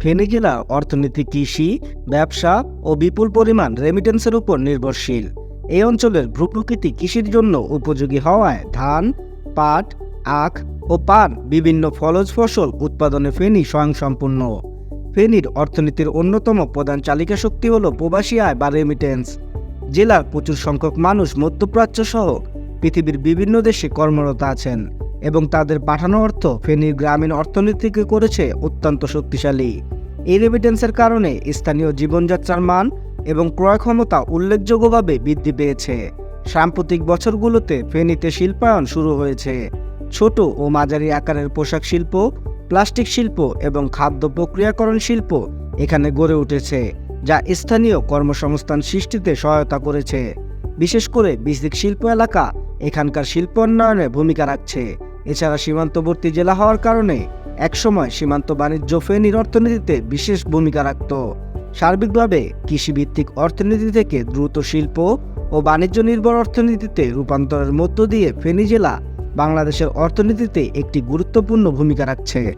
ফেনী জেলা, অর্থনীতি, কৃষি, ব্যবসা ও বিপুল পরিমাণ রেমিটেন্সের উপর নির্ভরশীল। এই অঞ্চলের ভূপ্রকৃতি কৃষির জন্য উপযোগী হওয়ায় ধান, পাট, আখ ও পান বিভিন্ন ফলজ ফসল উৎপাদনে ফেনী স্বয়ংসম্পূর্ণ। ফেনীর অর্থনীতির অন্যতম প্রধান চালিকা শক্তি হল প্রবাসী আয় বা রেমিটেন্স জেলার প্রচুর সংখ্যক মানুষ মধ্যপ্রাচ্য সহ পৃথিবীর বিভিন্ন দেশে কর্মরত আছেন। এবং তাদের পাঠানো অর্থ ফেনীর গ্রামীণ অর্থনীতিকে করেছে অত্যন্ত শক্তিশালী। এই রেমিটেন্সের কারণে স্থানীয় জীবনযাত্রার মান এবং ক্রয় ক্ষমতা উল্লেখযোগ্যভাবে বৃদ্ধি পেয়েছে। সাম্প্রতিক বছরগুলোতে ফেনীতে শিল্পায়ন শুরু হয়েছে। ছোট ও মাঝারি আকারের পোশাক শিল্প, প্লাস্টিক শিল্প এবং খাদ্য প্রক্রিয়াকরণ শিল্প এখানে গড়ে উঠেছে, যা স্থানীয় কর্মসংস্থান সৃষ্টিতে সহায়তা করেছে। বিশেষ করে বিসিক শিল্প এলাকা এখানকার শিল্প উন্নয়নে ভূমিকা রাখছে। এছাড়া সীমান্তবর্তী জেলা হওয়ার কারণে একসময় সীমান্ত বাণিজ্য ফেনীর অর্থনীতিতে বিশেষ ভূমিকা রাখত। সার্বিকভাবে কৃষিভিত্তিক অর্থনীতি থেকে দ্রুত শিল্প ও বাণিজ্য নির্ভর অর্থনীতিতে রূপান্তরের মধ্য দিয়ে ফেনী জেলা বাংলাদেশের অর্থনীতিতে একটি গুরুত্বপূর্ণ ভূমিকা রাখছে।